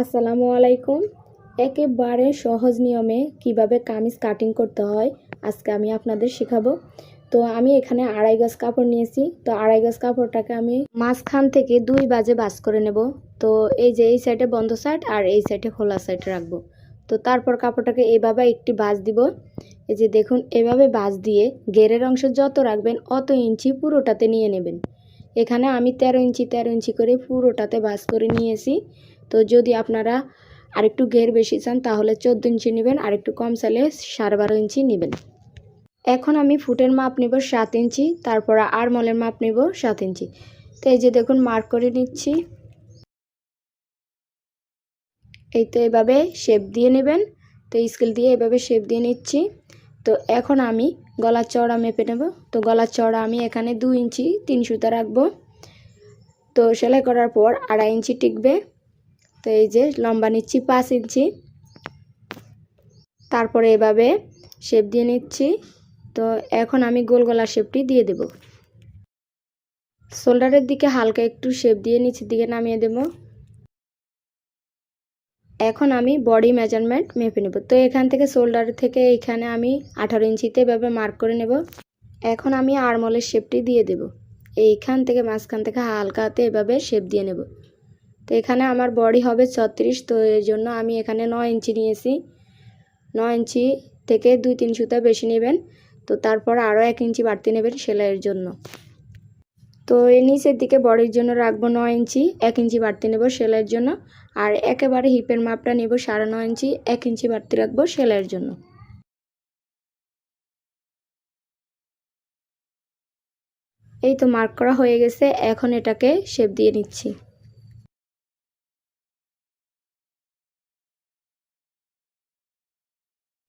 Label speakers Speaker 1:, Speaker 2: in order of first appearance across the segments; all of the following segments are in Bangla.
Speaker 1: আসসালামু আলাইকুম। একেবারে সহজ নিয়মে কীভাবে কামিজ কাটিং করতে হয় আজকে আমি আপনাদের শেখাবো। তো আমি এখানে আড়াই গজ কাপড় নিয়েছি। তো আড়াই গজ কাপড়টাকে আমি মাঝখান থেকে দুই বাজে বাস করে নেব। তো এই যে এই সাইডে বন্ধ সাইড আর এই সাইডে খোলা সাইড রাখব। তো তারপর কাপড়টাকে এভাবে একটি বাজ দিব। এই যে দেখুন, এভাবে বাজ দিয়ে গেরের অংশ যত রাখবেন, অত ইঞ্চি পুরোটাতে নিয়ে নেবেন। এখানে আমি তেরো ইঞ্চি তেরো ইঞ্চি করে পুরোটাতে বাস করে নিয়েছি। তো যদি আপনারা আরেকটু ঘের বেশি চান, তাহলে চোদ্দ ইঞ্চি নেবেন আর একটু কম চাইলে সাড়ে বারো ইঞ্চি নেবেন। এখন আমি ফুটের মাপ নেব সাত ইঞ্চি, তারপর আর মলের মাপ নেব সাত ইঞ্চি। তো এই যে দেখুন, মার্ক করে নিচ্ছি। এই তো এভাবে শেপ দিয়ে নেবেন, তো স্কেল দিয়ে এভাবে শেপ দিয়ে নিচ্ছি। তো এখন আমি গলার চড়া মেপে নেব। তো গলার চড়া আমি এখানে দু ইঞ্চি তিন সুতা রাখব। তো সেলাই করার পর আড়াই ইঞ্চি টিকবে। তো এই যে লম্বা নিচ্ছি পাঁচ ইঞ্চি। তারপরে এভাবে শেপ দিয়ে নিচ্ছি। তো এখন আমি গোল গলার শেপটি দিয়ে দেব। শোল্ডারের দিকে হালকা একটু শেপ দিয়ে নিচের দিকে নামিয়ে দেব। এখন আমি বডি মেজারমেন্ট মেপে নেব। তো এখান থেকে শোল্ডার থেকে এখানে আমি আঠারো ইঞ্চিতে এভাবে মার্ক করে নেব। এখন আমি আরমলের শেপটি দিয়ে দেব। এইখান থেকে মাঝখান থেকে হালকাতে এভাবে শেপ দিয়ে নেব। তো এখানে আমার বডি হবে ছত্রিশ, তো এর জন্য আমি এখানে নয় ইঞ্চি নিয়েছি। নয় ইঞ্চি থেকে দুই তিন সুতা বেশি নেবেন, তো তারপর আরও এক ইঞ্চি বাড়তি নেবেন সেলাইয়ের জন্য। তো এই নিচের দিকে বডির জন্য রাখব নয় ইঞ্চি, এক ইঞ্চি বাড়তি নেব সেলাইয়ের জন্য। আর একেবারে হিপের মাপটা নেব সাড়ে নয় ইঞ্চি, এক ইঞ্চি বাড়তি রাখব সেলাইয়ের জন্য। এই তো মার্ক করা হয়ে গেছে, এখন এটাকে শেপ দিয়ে নিচ্ছি।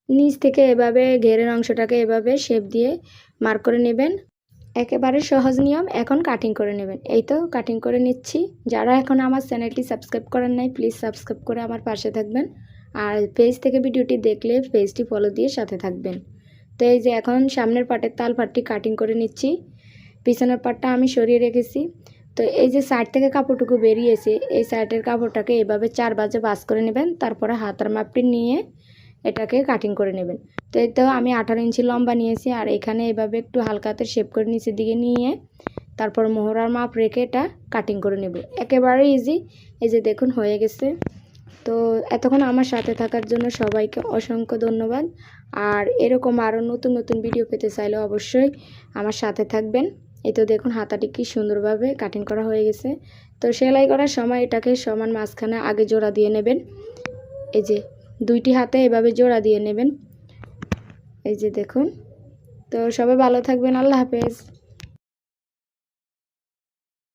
Speaker 1: নিচ থেকে এভাবে ঘেরের অংশটাকে এভাবে শেপ দিয়ে মার্ক করে নেবেন। একেবারে সহজ নিয়ম, এখন কাটিং করে নেবেন। এই তো কাটিং করে নিচ্ছি। যারা এখন আমার চ্যানেলটি সাবস্ক্রাইব করেন নাই প্লিজ সাবস্ক্রাইব করে আমার পাশে থাকবেন। আর পেজ থেকে ভিডিওটি দেখলে পেজটি ফলো দিয়ে সাথে থাকবেন। তো এই যে এখন সামনের পাটের তাল পাটটি কাটিং করে নিচ্ছি। পিছনের পাটটা আমি সরিয়ে রেখেছি। তো এই যে সাইড থেকে কাপড়টুকু বেরিয়েছে, এই সাইডের কাপড়টাকে এভাবে চার বাজে বাস করে নেবেন। তারপরে হাতার মাপটি নিয়ে এটাকে কাটিং করে নেবেন। তো এই তো আমি আঠারো ইঞ্চি লম্বা নিয়েছি, আর এখানে এভাবে একটু হালকাতে শেপ করে নিচের দিকে নিয়ে তারপর মোহরার মাপ রেখে এটা কাটিং করে নেব। একেবারে ইজি এই যে দেখুন, হয়ে গেছে। তো এতক্ষণ আমার সাথে থাকার জন্য সবাইকে অসংখ্য ধন্যবাদ। আর এরকম আরও নতুন নতুন ভিডিও পেতে চাইলে অবশ্যই আমার সাথে থাকবেন। এই তো দেখুন, হাতাটি কি সুন্দরভাবে কাটিং করা হয়ে গেছে। তো সেলাই করার সময় এটাকে সমান মাঝখানে আগে জোড়া দিয়ে নেবেন। এই যে দুইটি হাতে এভাবে জোড়া দিয়ে নেবেন। এই যে দেখুন। তো সবাই ভালো থাকবেন। আল্লাহ হাফেজ।